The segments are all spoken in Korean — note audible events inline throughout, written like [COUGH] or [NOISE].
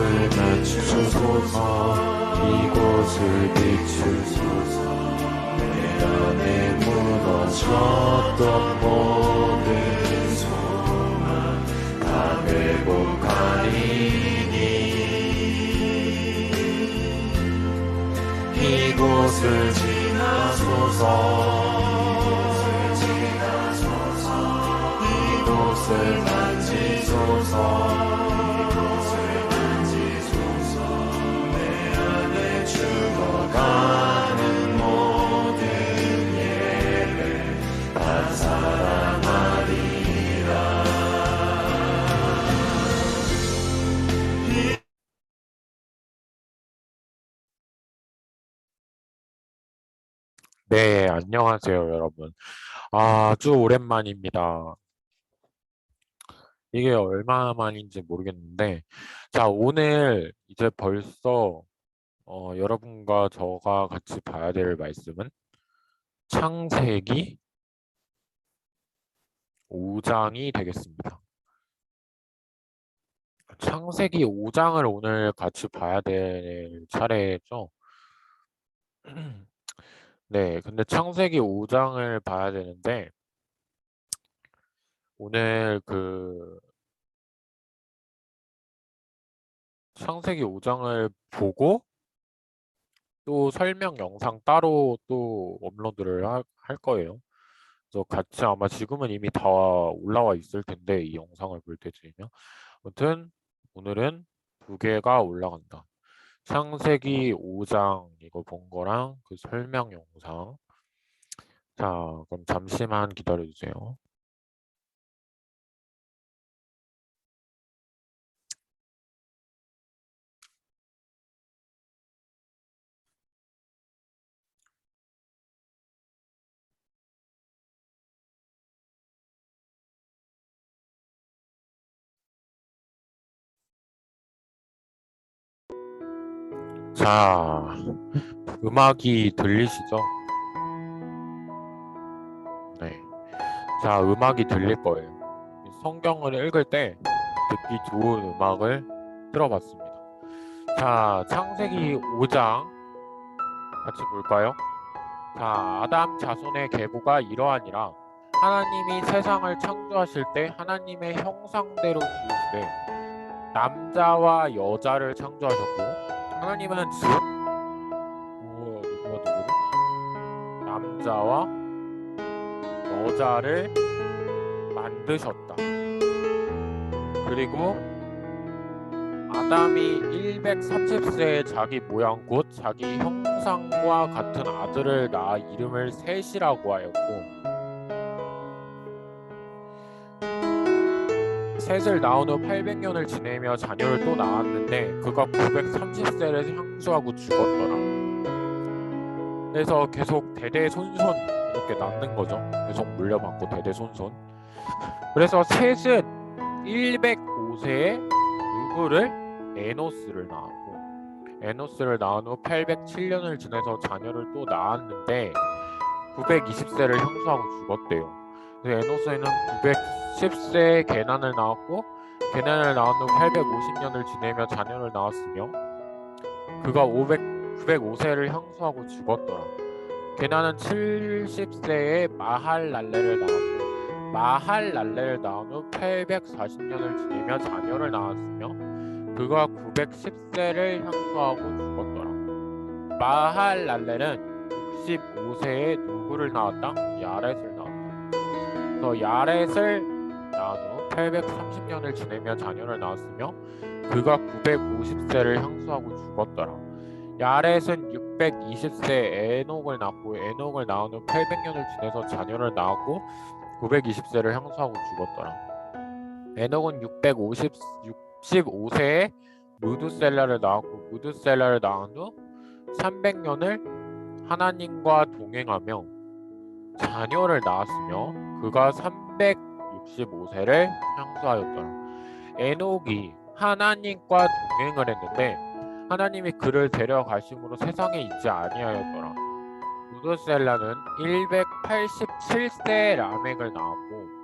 이곳을 낮추소서. 이곳을 비추소서. 내 안에 무너졌던 모든 소망 다 회복하리니. 이곳을 지나소서. 이곳을 만지소서 네, 안녕하세요, 여러분. 아주 오랜만입니다. 이게 얼마나 만인지 모르겠는데, 자, 오늘 이제 벌써 어, 여러분과 저가 같이 봐야 될 말씀은 창세기 5장이 되겠습니다. 창세기 5장을 오늘 같이 봐야 될 차례죠. [CLEARS THROAT] 네, 근데 창세기 5장을 봐야 되는데, 오늘 그 창세기 5장을 보고 또 설명 영상 따로 또 업로드를 하- 할 거예요. 그래서 같이 아마 지금은 이미 다 올라와 있을 텐데 이 영상을 볼 때쯤이면 아무튼 오늘은 두 개가 올라간다. 창세기 5장 이거 본 거랑 그 설명 영상. 자, 그럼 잠시만 기다려 주세요. 자, 음악이 들리시죠? 네. 자, 음악이 들릴 거예요. 이 성경을 읽을 때 듣기 좋은 음악을 들어봤습니다. 자, 창세기 5장 같이 볼까요? 자, 아담 자손의 계보가 이러하니라. 하나님이 세상을 창조하실 때 하나님의 형상대로 지으시되 남자와 여자를 창조하셨고 하나님은 즉 누구 누구와 누구를 남자와 여자를 만드셨다. 그리고 아담이 130세에 자기 모양 곧 자기 형상과 같은 아들을 낳아 이름을 셋이라고 하였고 셋을 낳은 후 800년을 지내며 자녀를 또 낳았는데 그가 930세를 향수하고 죽었더라. 그래서 계속 대대손손 이렇게 낳는 거죠. 계속 물려받고 대대손손. 그래서 셋은 105세에 누구를 에노스를 낳았고 에노스를 낳은 후 807년을 지내서 자녀를 또 낳았는데 920세를 향수하고 죽었대요. 에노스에는 910세에 게난을 낳았고 게난을 낳은 후 850년을 지내며 자녀를 낳았으며 그가 500, 905세를 향수하고 죽었더라. 게난은 70세에 마할랄레를 낳았고 마할랄레를 낳은 후 840년을 지내며 자녀를 낳았으며 그가 910세를 향수하고 죽었더라. 마할랄레는 65세에 누구를 낳았다? 야렛을 낳았다. 그래서 야렛을 낳은 후 830년을 지내며 자녀를 낳았으며 그가 950세를 향수하고 죽었더라. 야렛은 620세 에녹을 낳고 에녹을 낳은 후 800년을 지내서 자녀를 낳았고 920세를 향수하고 죽었더라. 에녹은 650 65세에 무드셀라를 낳았고 무드셀라를 낳은 후 300년을 하나님과 동행하며 자녀를 낳았으며 그가 365세를 향수하였더라. 에녹이 하나님과 동행을 했는데 하나님이 그를 데려가심으로 세상에 있지 아니하였더라. 무드셀라는 187세 라멕을 낳았고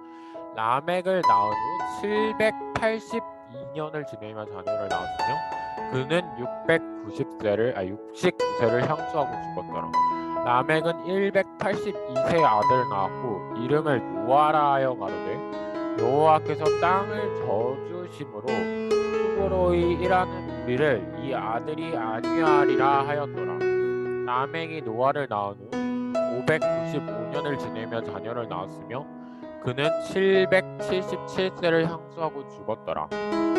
라멕을 낳은 후 782년을 지내며 자녀를 낳았으며 그는 690세를 아 69세를 향수하고 죽었더라. 라멕은 182세 아들을 낳았고 이름을 노아라 하여 가로되 여호와께서 땅을 저주심으로 수고로이 일하는 우리를 이 아들이 안위하리라 하였더라. 라멕이 노아를 낳은 후 595년을 지내며 자녀를 낳았으며 그는 777세를 향수하고 죽었더라.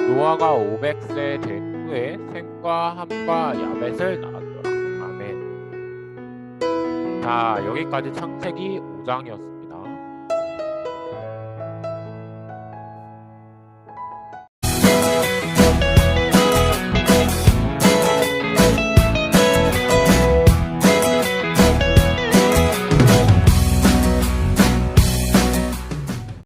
노아가 500세 된 후에 셈과 함과 야벳을. 아멘. 자, 여기까지 창세기 5장이었습니다.